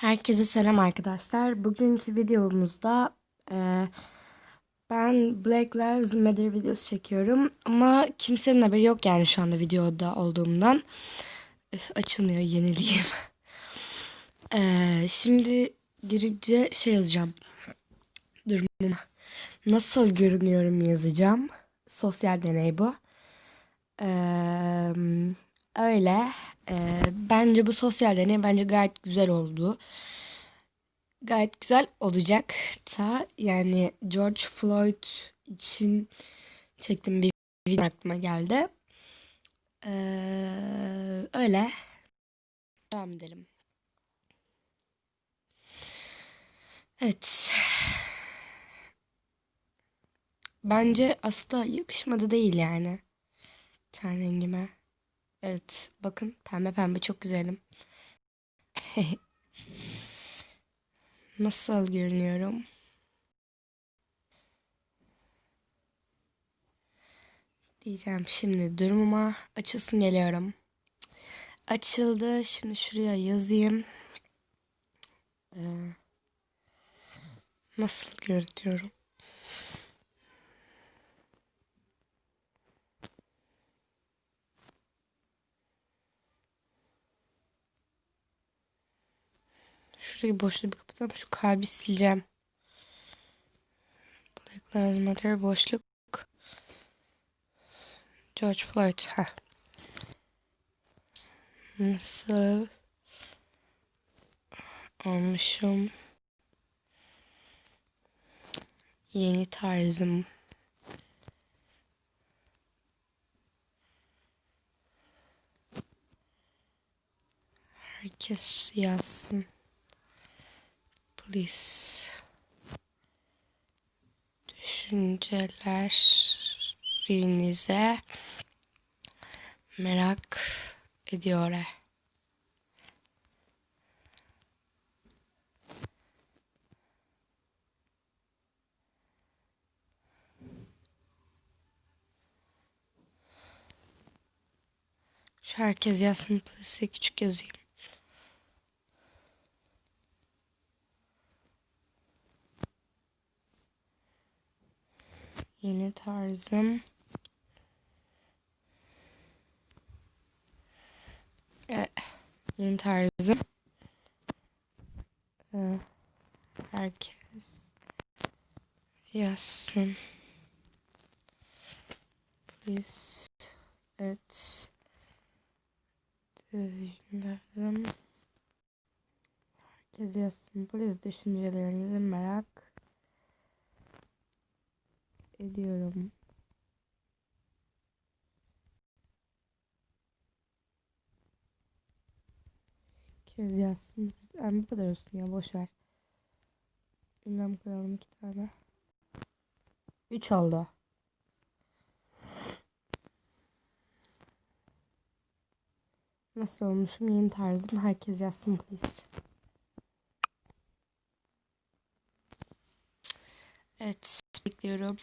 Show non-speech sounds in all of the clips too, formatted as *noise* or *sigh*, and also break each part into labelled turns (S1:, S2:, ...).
S1: Herkese selam arkadaşlar. Bugünkü videomuzda e, ben Black Lives Matter videosu çekiyorum. Ama kimsenin haberi yok yani şu anda videoda olduğumdan. Üf, açılmıyor yenileyim. *laughs* e, şimdi girince şey yazacağım. Durumuma. Nasıl görünüyorum yazacağım. Sosyal deney bu. Eee öyle. Ee, bence bu sosyal deney bence gayet güzel oldu. Gayet güzel olacak ta yani George Floyd için çektiğim bir video aklıma geldi. Ee, öyle. Devam edelim. Evet. Bence aslında yakışmadı değil yani. Ten rengime. Evet bakın pembe pembe çok güzelim. *laughs* Nasıl görünüyorum? Diyeceğim şimdi durumuma açılsın geliyorum. Açıldı. Şimdi şuraya yazayım. Ee, nasıl görünüyorum? Şurayı boşluğu bir kapatalım. Şu kalbi sileceğim. Black Lives Matter boşluk. George Floyd. Ha. Nasıl olmuşum? Yeni tarzım. Herkes yazsın please. Düşüncelerinize merak ediyor. Herkes yazsın please küçük yazayım. Yeni tarzım. Evet. Yeni tarzım. Ee, herkes yazsın. Biz et düşünürüm. Herkes yazsın. Biz düşüncelerinizi merak ediyorum. Kez yazsın. Yani bu kadar olsun ya boş ver. Ünlem koyalım iki tane. Üç oldu. Nasıl olmuşum? Yeni tarzım. Herkes yazsın please. Evet. Bekliyorum.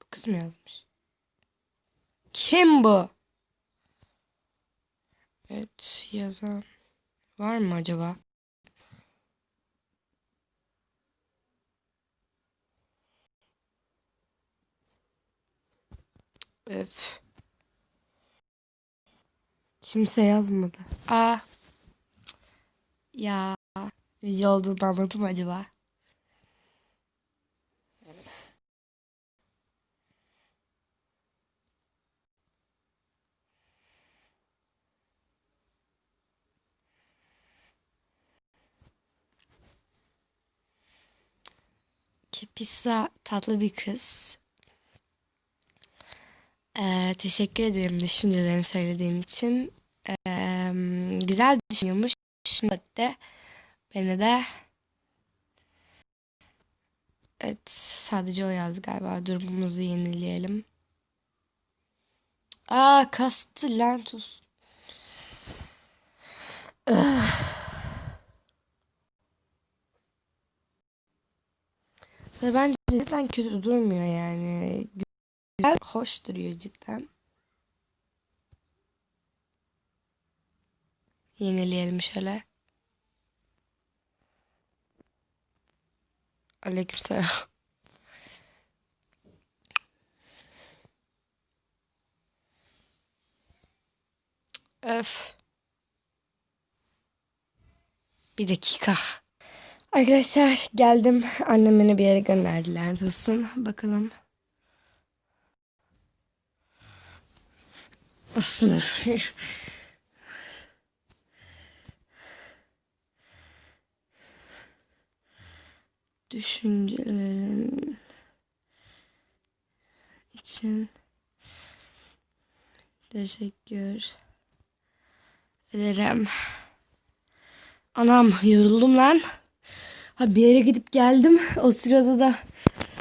S1: Bu kız mı yazmış? Kim bu? Evet yazan var mı acaba? Öf. Kimse yazmadı. Aa. Ya video olduğunu anladım acaba? Pizza tatlı bir kız. Ee, teşekkür ederim düşüncelerini söylediğim için. Ee, güzel düşünüyormuş. Hatta beni de Evet sadece o yaz galiba. Durumumuzu yenileyelim. Aa kastı lentus. *sighs* Ve bence cidden kötü durmuyor yani. Güzel, hoş duruyor cidden. Yenileyelim şöyle. Aleykümselam. Öf. Bir dakika. Arkadaşlar geldim. Annem beni bir yere gönderdiler olsun. Bakalım. Sınıf. Düşüncelerin için teşekkür ederim. Anam yoruldum lan. Ha bir yere gidip geldim. O sırada da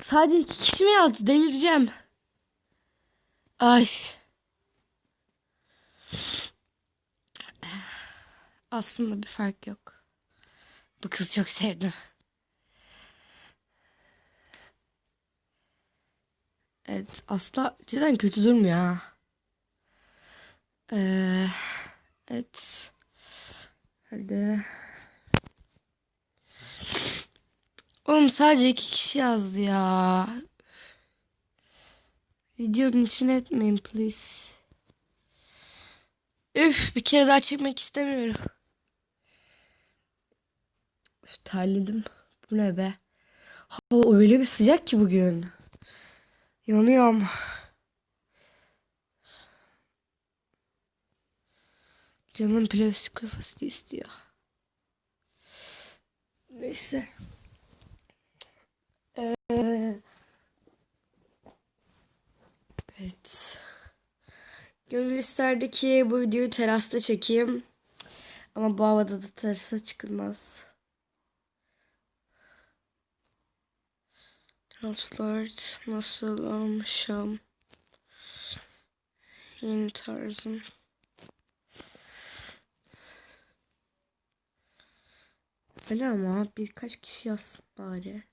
S1: sadece iki kişi mi yazdı? Delireceğim. Ay. Aslında bir fark yok. Bu kızı çok sevdim. Evet Asla cidden kötü durmuyor ha. Ee, evet. Hadi. Oğlum sadece iki kişi yazdı ya. Videonun içine etmeyin please. Üf bir kere daha çekmek istemiyorum. Üf, terledim. Bu ne be? Hava öyle bir sıcak ki bugün. Yanıyorum. Canım kuru fasulye istiyor. Neyse. Ee, evet. Gönül isterdi ki bu videoyu terasta çekeyim. Ama bu havada da terasa çıkılmaz. Translord nasıl almışım? Yeni tarzım. Öyle ama birkaç kişi yazsın bari.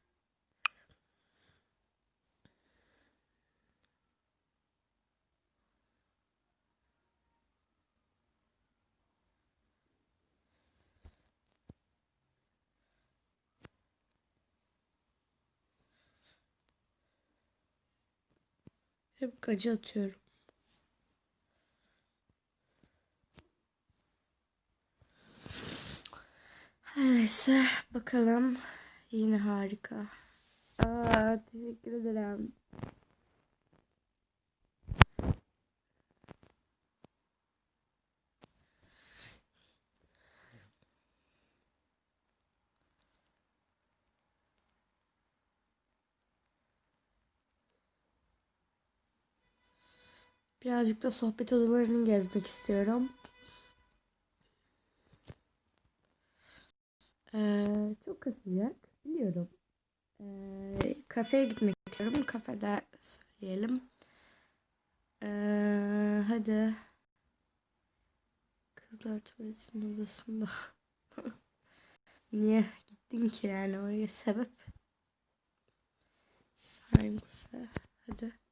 S1: Hep gacı atıyorum. Neyse bakalım. Yine harika. Aa, teşekkür ederim. Birazcık da sohbet odalarını gezmek istiyorum. Ee, çok kasacak biliyorum. Ee, kafeye gitmek istiyorum. Kafede söyleyelim. Ee, hadi. Kızlar tuvaletinin odasında. *laughs* Niye gittin ki yani oraya sebep? Hadi.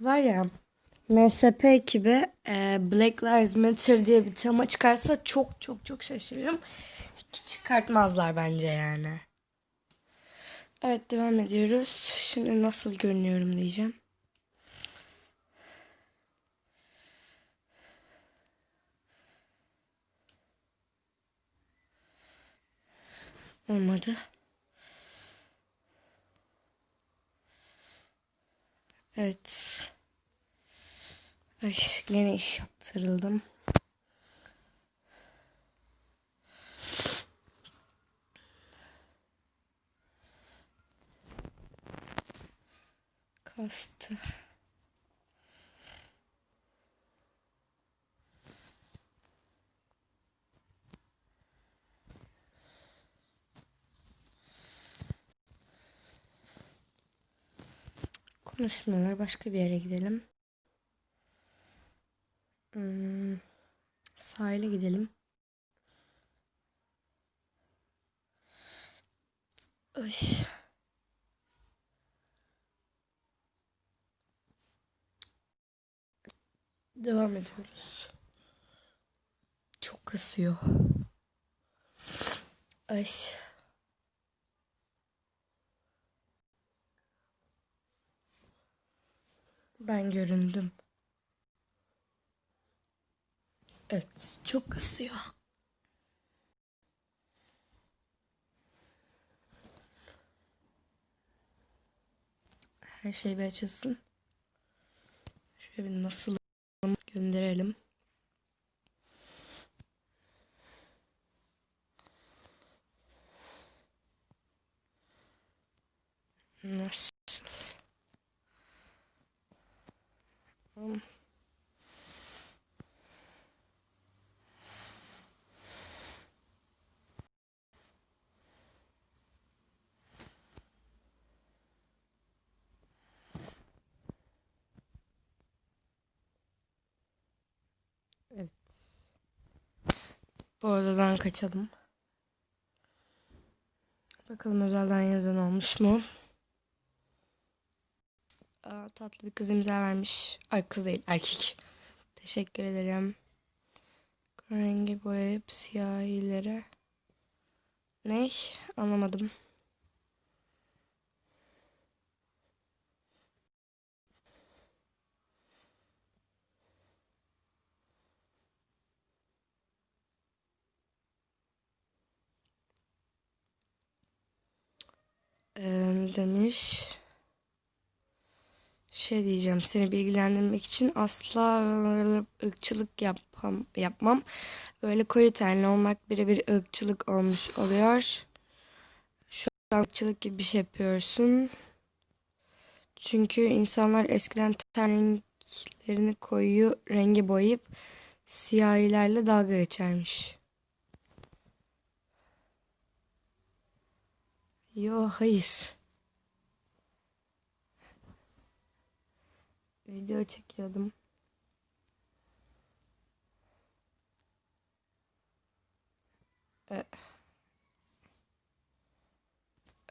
S1: Var ya MSP ekibi e, Black Lives Matter diye bir tema çıkarsa çok çok çok şaşırırım. Hiç çıkartmazlar bence yani. Evet devam ediyoruz. Şimdi nasıl görünüyorum diyeceğim. Olmadı. Evet. Ay, gene iş yaptırıldım. Kastı. Konuşmalar başka bir yere gidelim. Hmm, sahile gidelim. Ay. Devam ediyoruz. Çok kasıyor. Ay. Ben göründüm. Evet, çok kasıyor. Her şey bir açılsın. Şöyle bir nasıl gönderelim. Nasıl? Hmm. Evet. Bu odadan kaçalım. Bakalım özelden yazan olmuş mu? Aa, tatlı bir kız imza vermiş. Ay kız değil erkek. Teşekkür ederim. Rengi boyayıp siyahilere. Ne? Anlamadım. Demiş şey diyeceğim seni bilgilendirmek için asla ırkçılık yapmam, yapmam. Böyle koyu tenli olmak birebir ırkçılık olmuş oluyor. Şu an ırkçılık gibi bir şey yapıyorsun. Çünkü insanlar eskiden ten renklerini koyu rengi boyayıp siyahilerle dalga geçermiş. Yo hayır. Video çekiyordum. Ee,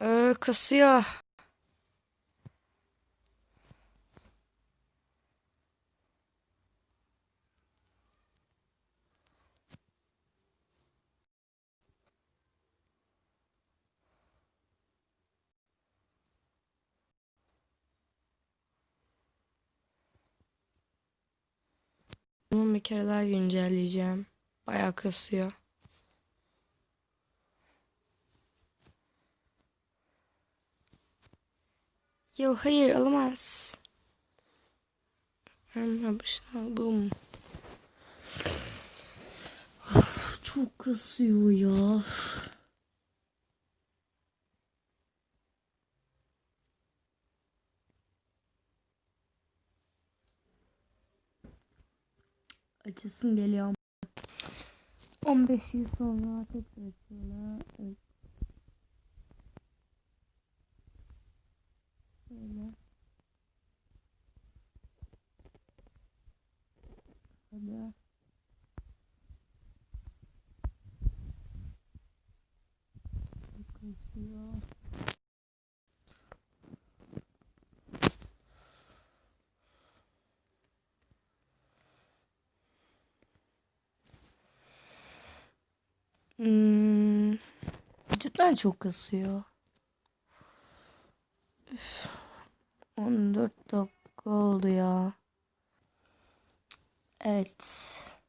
S1: ee, kasıyor. Kere daha güncelleyeceğim. Bayağı kasıyor. Yo hayır alamaz. Bum. Çok kasıyor ya. Açılsın geliyor. 15 yıl sonra tekrar açıyorlar. Evet. Böyle. Hadi. Hmm, cidden çok kasıyor. Üf, 14 dakika oldu ya. Evet.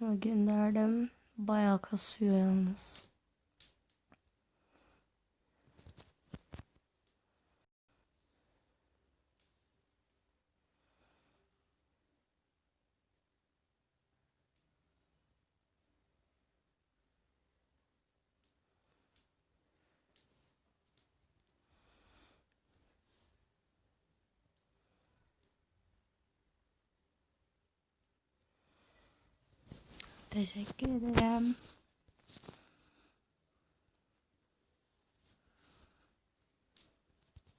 S1: Gönderdim. Bayağı kasıyor yalnız. Teşekkür ederim.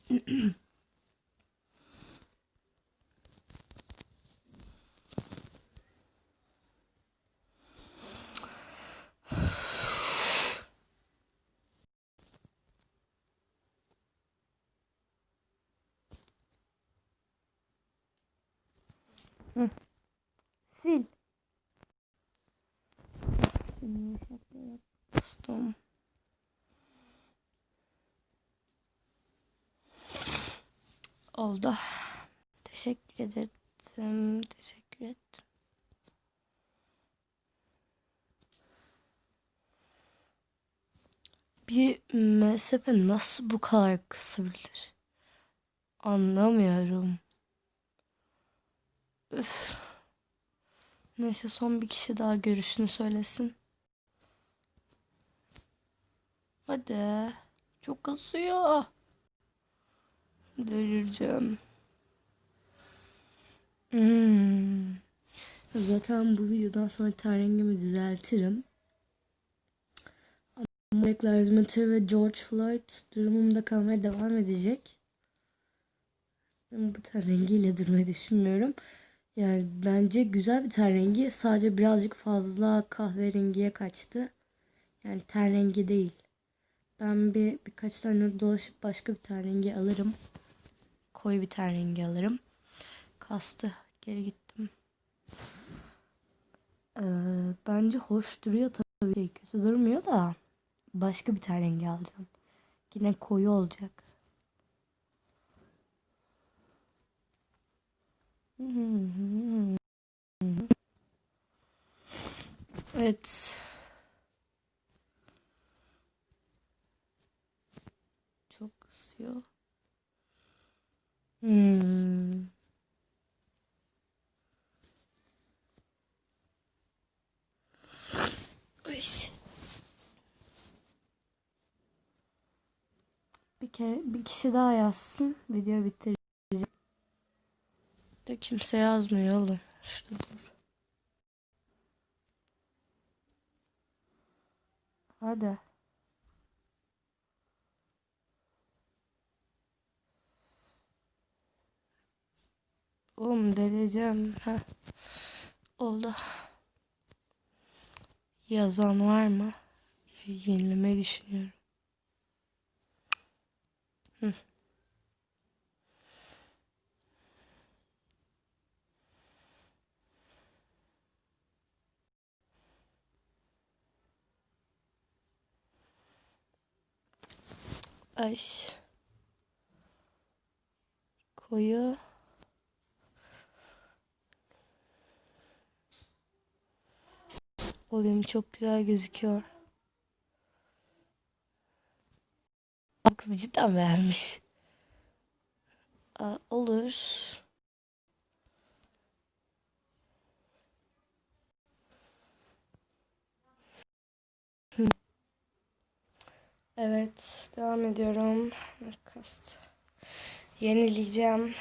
S1: *clears throat* Oldu. Teşekkür ederim. Teşekkür ettim. Bir mesafe nasıl bu kadar kısabilir? Anlamıyorum. Üf. Neyse son bir kişi daha görüşünü söylesin. Hadi. Çok kızıyor. Delireceğim. Hmm. Zaten bu videodan sonra ten rengimi düzeltirim. Ama Black Lives Matter ve George Floyd durumumda kalmaya devam edecek. Ben bu ten rengiyle durmayı düşünmüyorum. Yani bence güzel bir ten rengi. Sadece birazcık fazla kahverengiye kaçtı. Yani ten rengi değil. Ben bir birkaç tane dolaşıp başka bir ten rengi alırım. Koyu bir ten rengi alırım. Kastı. Geri gittim. Ee, bence hoş duruyor tabii. Kötü durmuyor da. Başka bir ten rengi alacağım. Yine koyu olacak. Evet. Çok kısıyor. Hmm. Bir kere bir kişi daha yazsın. Video bitireceğim. De kimse yazmıyor oğlum. Şurada dur. Hadi. Oğlum delireceğim. Heh. Oldu. Yazan var mı? Yenilemeyi düşünüyorum. Hı. Ay. Koyu. Olayım çok güzel gözüküyor. Kız cidden beğenmiş. Olur. Evet, devam ediyorum. Kast. Yenileyeceğim.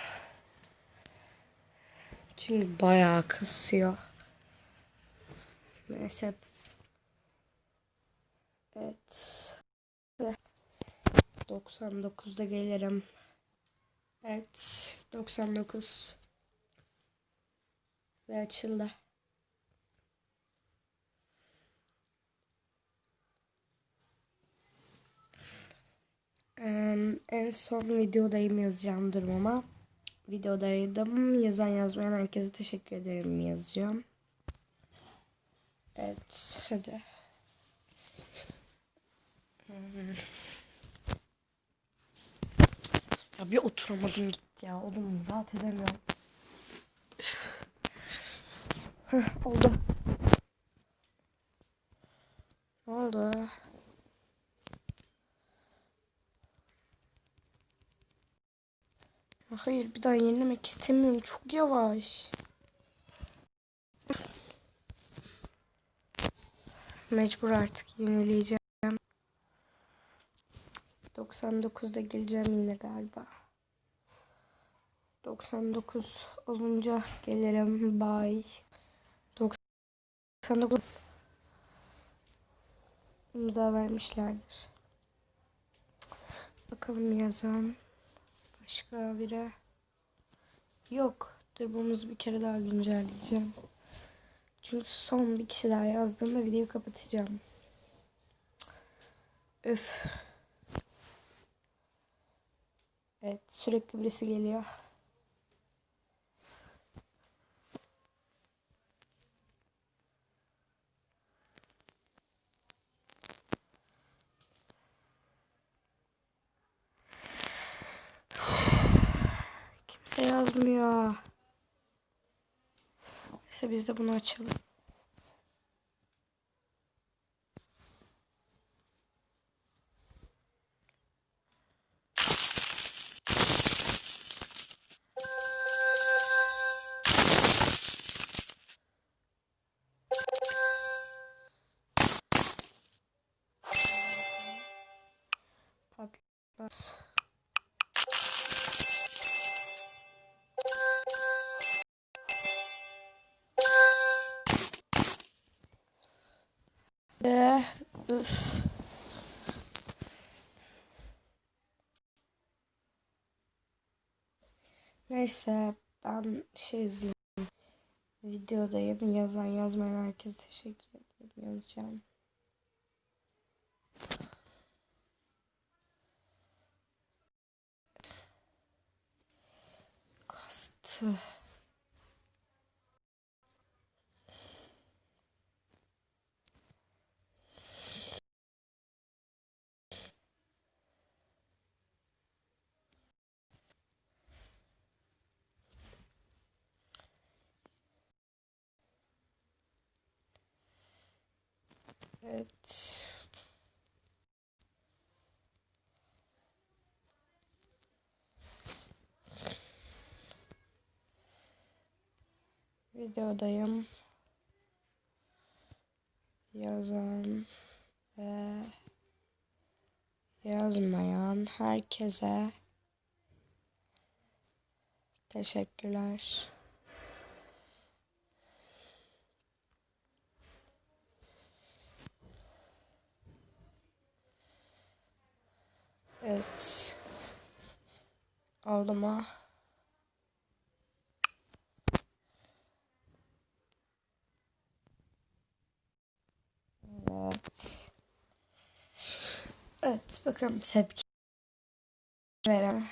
S1: Çünkü bayağı kısıyor. Neyse. Evet. 99'da gelirim. Evet. 99. Ve açıldı. Ee, en son videodayım yazacağım durumuma. Videodaydım. Yazan yazmayan herkese teşekkür ederim yazacağım. Evet. Hadi. Hmm. Ya bir oturamadım gitti ya. Oğlum rahat edemiyorum. Heh, oldu. Ne oldu? Hayır bir daha yenilemek istemiyorum. Çok yavaş. Mecbur artık yenileyeceğim. 99'da geleceğim yine galiba. 99 olunca gelirim. Bye. 99 imza vermişlerdir. Bakalım yazan. Başka biri. Yok. Durumumuzu bir kere daha güncelleyeceğim. Çünkü son bir kişi daha yazdığımda videoyu kapatacağım. Öf. Evet sürekli birisi geliyor. Kimse yazmıyor. Neyse biz de bunu açalım. Patlat. Üf. Neyse ben şey izleyeyim. Videodayım. Yazan yazmayan herkese teşekkür ederim. Yazacağım. Kastı. Evet. Videodayım. Yazan ve yazmayan herkese teşekkürler. Evet. Mu? Evet. Evet bakalım tepki veren.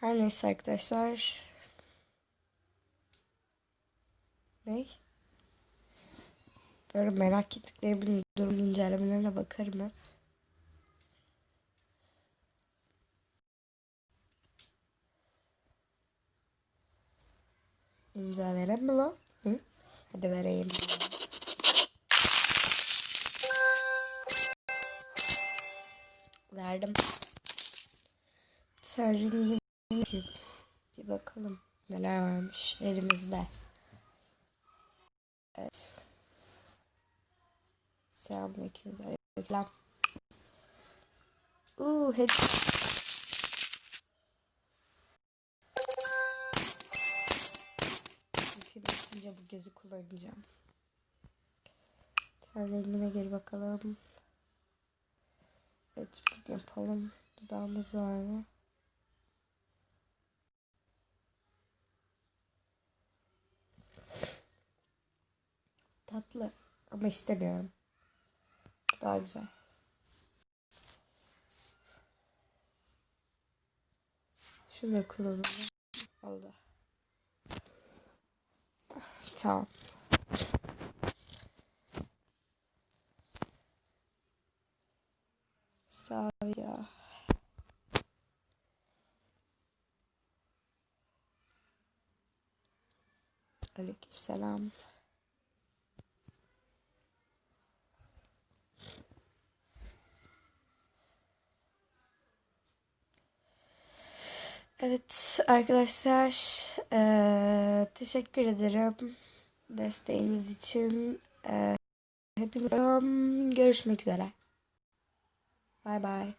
S1: Her neyse arkadaşlar. Ne? Böyle merak ettiklerimin durum incelemelerine bakarım ben. İmza veren mi lan? Hı? Hadi vereyim. Verdim. Sarın bir bakalım neler varmış elimizde. Evet. Selamünaleyküm. Aleyküm. Uuu hedi. İşi bitince bu gözü kullanacağım. Ten rengine geri bakalım. Evet yapalım. Dudağımız var mı? Tatlı ama istemiyorum. Daha güzel. Şunu da kullanalım. Oldu. Tamam. Sağ ya. Aleyküm selam. Evet arkadaşlar eee, teşekkür ederim desteğiniz için. Eee hepinize görüşmek üzere. Bay bay.